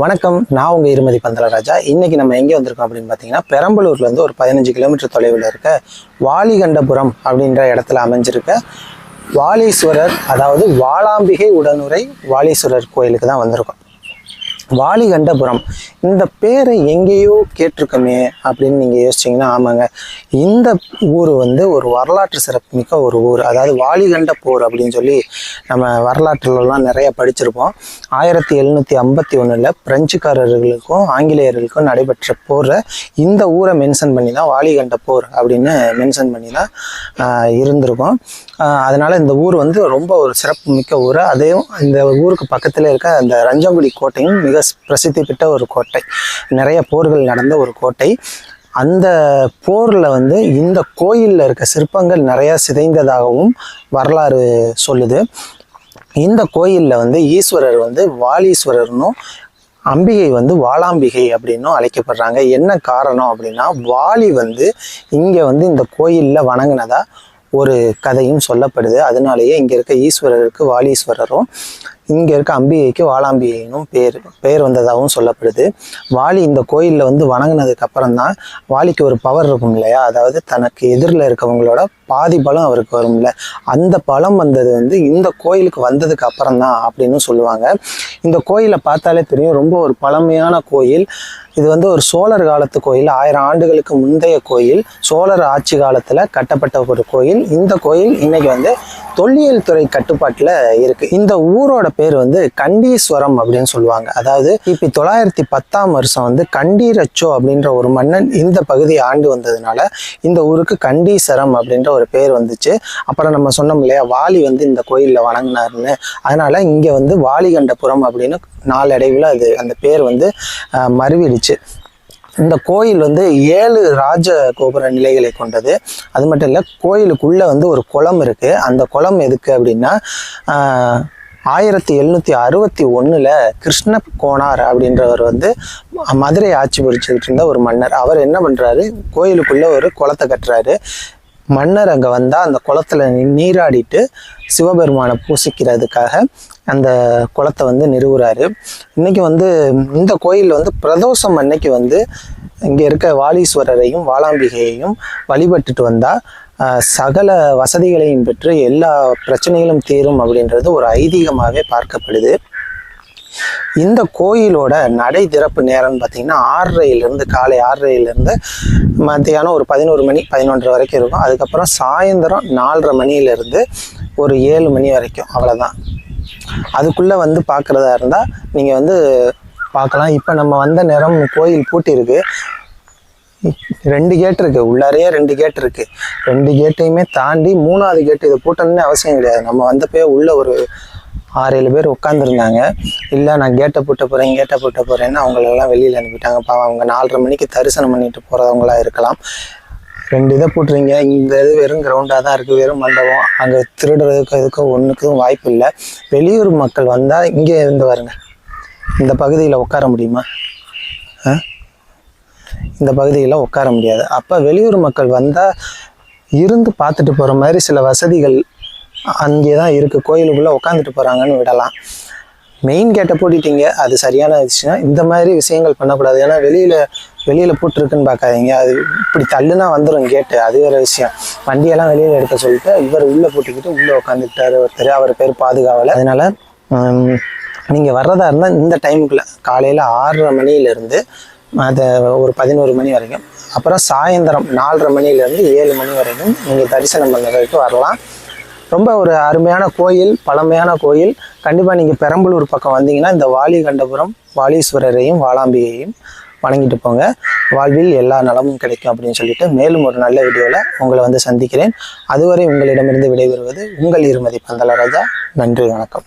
வணக்கம். நான் உங்கள் இருமதி பந்தலராஜா. இன்றைக்கி நம்ம எங்கே வந்திருக்கோம் அப்படின்னு பார்த்தீங்கன்னா பெரம்பலூர்லேருந்து ஒரு பதினஞ்சு கிலோமீட்டர் தொலைவில் இருக்க வாலிகண்டபுரம் அப்படின்ற இடத்துல அமைஞ்சிருக்க வாலீஸ்வரர் அதாவது வாளாம்பிகை உடனுரை வாலீஸ்வரர் கோயிலுக்கு தான் வந்திருக்கோம். வாலிகண்டபுரம் இந்த பேரை எங்கேயோ கேட்டிருக்கோமே அப்படின்னு நீங்கள் யோசிச்சிங்கன்னா ஆமாங்க. இந்த ஊர் வந்து ஒரு வரலாற்று சிறப்புமிக்க ஒரு ஊர். அதாவது வாலிகண்ட போர் அப்படின்னு சொல்லி நம்ம வரலாற்றுலலாம் நிறைய படிச்சிருப்போம். ஆயிரத்தி எழுநூற்றி ஐம்பத்தி ஒன்றில் பிரெஞ்சுக்காரர்களுக்கும் ஆங்கிலேயர்களுக்கும் நடைபெற்ற போரை இந்த ஊரை மென்ஷன் பண்ணி தான் வாலிகண்ட போர் அப்படின்னு மென்ஷன் பண்ணி தான் இருந்திருக்கும். அதனால் இந்த ஊர் வந்து ரொம்ப ஒரு சிறப்பு மிக்க ஊர். அதையும் இந்த ஊருக்கு பக்கத்தில் இருக்க அந்த ரஞ்சங்குடி கோட்டையும் மிக பிரசித்தி பெற்ற ஒரு கோட்டை. நிறைய போர்கள் நடந்த ஒரு கோட்டை. அந்த போரில் வந்து இந்த கோயிலில் இருக்க சிற்பங்கள் நிறையா சிதைந்ததாகவும் வரலாறு சொல்லுது. இந்த கோயிலில் வந்து ஈஸ்வரர் வந்து வாலீஸ்வரர்னும் அம்பிகை வந்து வாளாம்பிகை அப்படின்னும் அழைக்கப்படுறாங்க. என்ன காரணம் அப்படின்னா வாலி வந்து இங்கே வந்து இந்த கோயிலில் வணங்கினதா ஒரு கதையும் சொல்லப்படுது. அதனாலேயே இங்கே இருக்க ஈஸ்வரருக்கு வாலீஸ்வரரும் இங்கே இருக்க அம்பிகைக்கு வாலாம்பிகைனும் பேர் பேர் வந்ததாகவும் சொல்லப்படுது. வாலி இந்த கோயிலில் வந்து வணங்கினதுக்கு அப்புறம் தான் வாலிக்கு ஒரு பவர் இருக்கும் இல்லையா? அதாவது தனக்கு எதிரில் இருக்கவங்களோட பாதி பலம் அவருக்கு வரும்ல. அந்த பலம் வந்தது வந்து இந்த கோயிலுக்கு வந்ததுக்கு அப்புறம் தான் அப்படின்னு சொல்லுவாங்க. இந்த கோயிலை பார்த்தாலே தெரியும் ரொம்ப ஒரு பழமையான கோயில். இது வந்து ஒரு சோழர் காலத்து கோயில் ஆயிரம் ஆண்டுகளுக்கு முந்தைய கோயில். சோழர் ஆட்சி காலத்தில் கட்டப்பட்ட ஒரு கோயில். இந்த கோயில் இன்னைக்கு வந்து தொல்லியல் துறை கட்டுப்பாட்டில் இருக்கு. இந்த ஊரோட பேர் வந்து கண்டீஸ்வரம் அப்படின்னு சொல்லுவாங்க. அதாவது இப்போ தொள்ளாயிரத்தி பத்தாம் வருஷம் வந்து கண்டீரச்சோ அப்படின்ற ஒரு மன்னன் இந்த பகுதியை ஆண்டு வந்ததுனால இந்த ஊருக்கு கண்டீசரம் அப்படின்ற ஒரு பேர் வந்துச்சு. அப்புறம் நம்ம சொன்னோம் இல்லையா வாலி வந்து இந்த கோயிலில் வணங்கினாருன்னு. அதனால இங்கே வந்து வாலிகண்டபுரம் அப்படின்னு நாளடைவில் அது அந்த பேர் வந்து மருவிடுச்சு இந்த கோயில் வந்து ஏழு ராஜ கோபுர நிலைகளை கொண்டது. அது மட்டும் இல்லை கோயிலுக்குள்ளே வந்து ஒரு குளம் இருக்குது அந்த குளம் எதுக்கு அப்படின்னா ஆயிரத்தி எழுநூற்றி அறுபத்தி ஒன்றில் கிருஷ்ண கோனார் அப்படின்றவர் வந்து மதுரை ஆட்சி புரிச்சுக்கிட்டு இருந்த ஒரு மன்னர். அவர் என்ன பண்ணுறாரு கோயிலுக்குள்ளே ஒரு குளத்தை கட்டுறாரு. மன்னர் அங்கே வந்தால் அந்த குளத்துல நீராடிட்டு சிவபெருமானை பூசிக்கிறதுக்காக அந்த குளத்தை வந்து நிறுவுறாரு. இன்றைக்கி வந்து இந்த கோயில் வந்து பிரதோஷம் அன்னைக்கு வந்து இங்கே இருக்க வாலீஸ்வரரையும் வாளாம்பிகையையும் வழிபட்டுட்டு வந்தால் சகல வசதிகளையும் பெற்று எல்லா பிரச்சனைகளும் தீரும் அப்படின்றது ஒரு ஐதீகமாகவே பார்க்கப்படுது. இந்த கோயிலோட நடை திறப்பு நேரம்னு பார்த்தீங்கன்னா ஆறரையிலேருந்து காலை ஆறரையிலேருந்து மத்தியானம் ஒரு பதினோரு மணி பதினொன்றரை வரைக்கும் இருக்கும். அதுக்கப்புறம் சாயந்தரம் நாலரை மணியிலேருந்து ஒரு ஏழு மணி வரைக்கும். அவ்வளோதான் அதுக்குள்ளே வந்து பார்க்குறதா இருந்தால் நீங்கள் வந்து பார்க்கலாம் இப்போ நம்ம வந்த நேரம் கோயில் பூட்டியிருக்கு ரெண்டு கேட் இருக்குது உள்ளாரையே ரெண்டு கேட் இருக்குது ரெண்டு கேட்டையுமே தாண்டி மூணாவது கேட்டு இதை பூட்டணும்னு அவசியம் கிடையாது. நம்ம வந்தப்போ உள்ள ஒரு ஆறு ஏழு பேர் உட்காந்துருந்தாங்க இல்லை நான் கேட்டை போட்ட போகிறேன் கேட்டை போட்ட போகிறேன்னு அவங்களெல்லாம் வெளியில் அனுப்பிட்டாங்க. பாவம் அவங்க நாலரை மணிக்கு தரிசனம் பண்ணிட்டு போகிறவங்களா இருக்கலாம். ரெண்டு இதை போட்டுறீங்க. இந்த இது வெறும் கிரவுண்டாக தான் இருக்குது வெறும் மண்டபம். அங்கே திருடுறதுக்கு இதுக்கும் ஒன்றுக்கும் வாய்ப்பு இல்லை. வெளியூர் மக்கள் வந்தால் இங்கே இருந்து வருங்க. இந்த பகுதியில் உட்கார முடியுமா? இந்த பகுதியில் உட்கார முடியாது. அப்போ வெளியூர் மக்கள் வந்தால் இருந்து பார்த்துட்டு போகிற மாதிரி சில வசதிகள் அங்கே தான் இருக்குது கோயிலுக்குள்ளே உட்காந்துட்டு போகிறாங்கன்னு விடலாம். மெயின் கேட்டை பூட்டிட்டீங்க. அது சரியான விஷயம். இந்த மாதிரி விஷயங்கள் பண்ணக்கூடாது. ஏன்னா வெளியில் வெளியில் போட்டிருக்குன்னு பார்க்காதீங்க. அது இப்படி தள்ளுனா வந்துடும் கேட்டு அது வேறு விஷயம். வண்டியெல்லாம் வெளியில் எடுக்க சொல்லிட்டு இவர் உள்ளே பூட்டிக்கிட்டு உள்ளே உட்காந்துக்கிட்டாரு ஒருத்தர். அவர் பேர் பாதுகாவலை அதனால் நீங்கள் வர்றதா இருந்தால் இந்த டைமுக்குள்ளே காலையில் ஆறரை மணியிலேருந்து அதை ஒரு பதினோரு மணி வரைக்கும். அப்புறம் சாயந்தரம் நாலரை மணிலேருந்து ஏழு மணி வரைக்கும் நீங்கள் தரிசனம் பண்ணுறதுக்கு வரலாம். ரொம்ப ஒரு அருமையான கோயில் பழமையான கோயில். கண்டிப்பாக நீங்கள் பெரம்பலூர் பக்கம் வந்தீங்கன்னா இந்த வாலிகண்டபுரம் வாலீஸ்வரரையும் வாளாம்பிகையும் வணங்கிட்டு போங்க. வாழ்வில் எல்லா நலமும் கிடைக்கும் அப்படின்னு சொல்லிட்டு மேலும் ஒரு நல்ல வீடியோவில் உங்களை வந்து சந்திக்கிறேன். அதுவரை உங்களிடமிருந்து விடைபெறுவது உங்கள் இருமதி பந்தலராஜா நன்றி வணக்கம்.